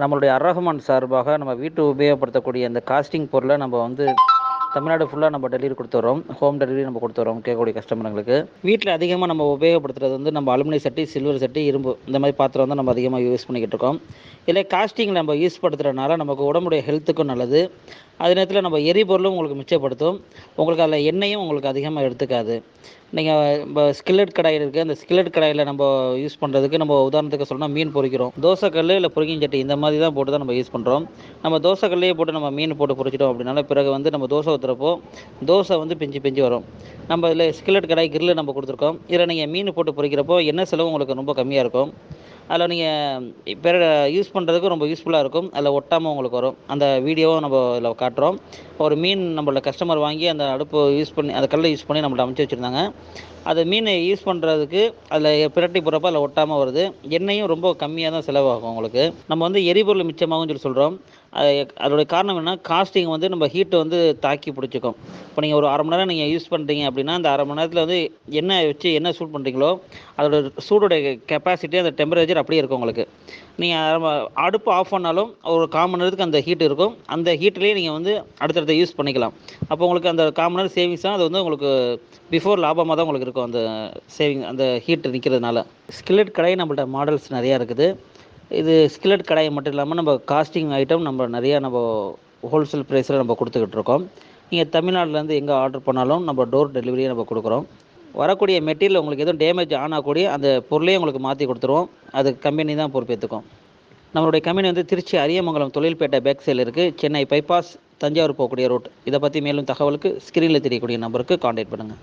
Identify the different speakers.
Speaker 1: நம்மளுடைய அர்ரஹ்மான் சார்பாக நம்ம வீட்டு உபயோகப்படுத்தக்கூடிய அந்த காஸ்டிங் பொருளை நம்ம வந்து தமிழ்நாடு ஃபுல்லாக நம்ம டெலிவரி கொடுத்துறோம். ஹோம் டெலிவரி நம்ம கொடுத்துறோம் கேட்கக்கூடிய கஸ்டமருங்களுக்கு வீட்டில் அதிகமாக நம்ம உபயோகப்படுத்துறது வந்து நம்ம அலுமினிய சட்டி சில்வர் சட்டி இரும்பு இந்த மாதிரி பாத்திரம் தான் நம்ம அதிகமாக யூஸ் பண்ணிக்கிட்டு இருக்கோம். இதில் காஸ்டிங் நம்ம யூஸ் படுத்துறதுனால நமக்கு உடம்புடைய ஹெல்த்துக்கும் நல்லது. அதே நேரத்தில் நம்ம எரிபொருளும் உங்களுக்கு மிச்சப்படுத்தும். உங்களுக்கு அதில் எண்ணெயும் உங்களுக்கு அதிகமாக எடுத்துக்காது. நீங்கள் இப்போ ஸ்கில்லட் கடாயில் இருக்குது அந்த ஸ்கில்லட் கடாயில் நம்ம யூஸ் பண்ணுறதுக்கு நம்ம உதாரணத்துக்கு சொல்லணும்னா மீன் பொறிக்கிறோம். தோசைக்கல் இல்லை பொரிக்கும் சட்டி இந்த மாதிரி தான் போட்டு தான் நம்ம யூஸ் பண்ணுறோம் நம்ம தோசைக்கல்லையே போட்டு நம்ம மீன் போட்டு பொரிச்சிட்டோம் அப்படின்னால பிறகு வந்து நம்ம தோசை ஊற்றுறப்போ தோசை வந்து பிஞ்சு பிஞ்சு வரும். நம்ம இதில் ஸ்கில்லட் கடாய் கிரில் நம்ம கொடுத்துருக்கோம். இதில் நீங்கள் மீன் போட்டு பொறிக்கிறப்போ எண்ணெய் செலவு உங்களுக்கு ரொம்ப கம்மியாக இருக்கும். அதில் நீங்கள் இப்போ யூஸ் பண்ணுறதுக்கு ரொம்ப யூஸ்ஃபுல்லாக இருக்கும். அதில் ஒட்டாமல் உங்களுக்கு வரும். அந்த வீடியோவும் நம்ம இதில் காட்டுறோம். ஒரு மீன் நம்மளோட கஸ்டமர் வாங்கி அந்த அடுப்பு யூஸ் பண்ணி அந்த கல்லை யூஸ் பண்ணி நம்மள்ட்ட அமைச்சு வச்சுருந்தாங்க. அது மீனை யூஸ் பண்ணுறதுக்கு அதில் பிரட்டி போகிறப்ப அதில் ஒட்டாமல் வருது. எண்ணெயும் ரொம்ப கம்மியாக தான் செலவாகும் உங்களுக்கு. நம்ம வந்து எரிபொருள் மிச்சமாகும்னு சொல்லி சொல்கிறோம் அது அதோடைய காரணம் என்ன காஸ்டிங் வந்து நம்ம ஹீட்டை வந்து தாக்கி பிடிச்சிக்கும். இப்போ நீங்கள் ஒரு அரை மணி நேரம் நீங்கள் யூஸ் பண்ணுறீங்க அப்படின்னா அந்த அரை மணி நேரத்தில் வந்து எண்ணெய் வச்சு என்ன சூட் பண்ணுறீங்களோ அதோட சூடோடைய கெப்பாசிட்டி அந்த டெம்பரேச்சர் அப்படியே இருக்கும் உங்களுக்கு. நீங்கள் அடுப்பு ஆஃப் பண்ணாலும் ஒரு கால் மணி நேரத்துக்கு அந்த ஹீட் இருக்கும். அந்த ஹீட்லேயே நீங்கள் வந்து அடுத்தடுத்த யூஸ் பண்ணிக்கலாம். அப்போ உங்களுக்கு அந்த காமனர் சேவிங்ஸ் தான் அது வந்து உங்களுக்கு பிஃபோர் லாபமாக தான் உங்களுக்கு இருக்கும் அந்த சேவிங் அந்த ஹீட் நிற்கிறதுனால ஸ்கில்லட் கடை நம்மள்ட்ட மாடல்ஸ் நிறையா இருக்குது. இது ஸ்கில்லட் கடாயை மட்டும் இல்லாமல் நம்ம காஸ்டிங் ஐட்டம் நம்ம நிறையா நம்ம ஹோல்சேல் ப்ரைஸில் நம்ம கொடுத்துக்கிட்டு இருக்கோம். நீங்கள் தமிழ்நாட்டிலேருந்து எங்கே ஆர்டர் பண்ணாலும் நம்ம டோர் டெலிவரியை நம்ம கொடுக்குறோம். வரக்கூடிய மெட்டீரியல் உங்களுக்கு எதுவும் டேமேஜ் ஆனாக்கூடிய அந்த பொருளையும் உங்களுக்கு மாற்றி கொடுத்துருவோம். அது கம்பெனி தான் பொறுப்பேற்றுக்கும் நம்மளுடைய கம்பெனி வந்து திருச்சி அரியமங்கலம் தொழில்பேட்டை பேக் சைடில் இருக்குது சென்னை பைபாஸ் தஞ்சாவூர் போகக்கூடிய ரோட் இதை பற்றி மேலும் தகவலுக்கு ஸ்க்ரீனில் தெரியக்கூடிய நம்பருக்கு காண்டாக்ட் பண்ணுங்கள்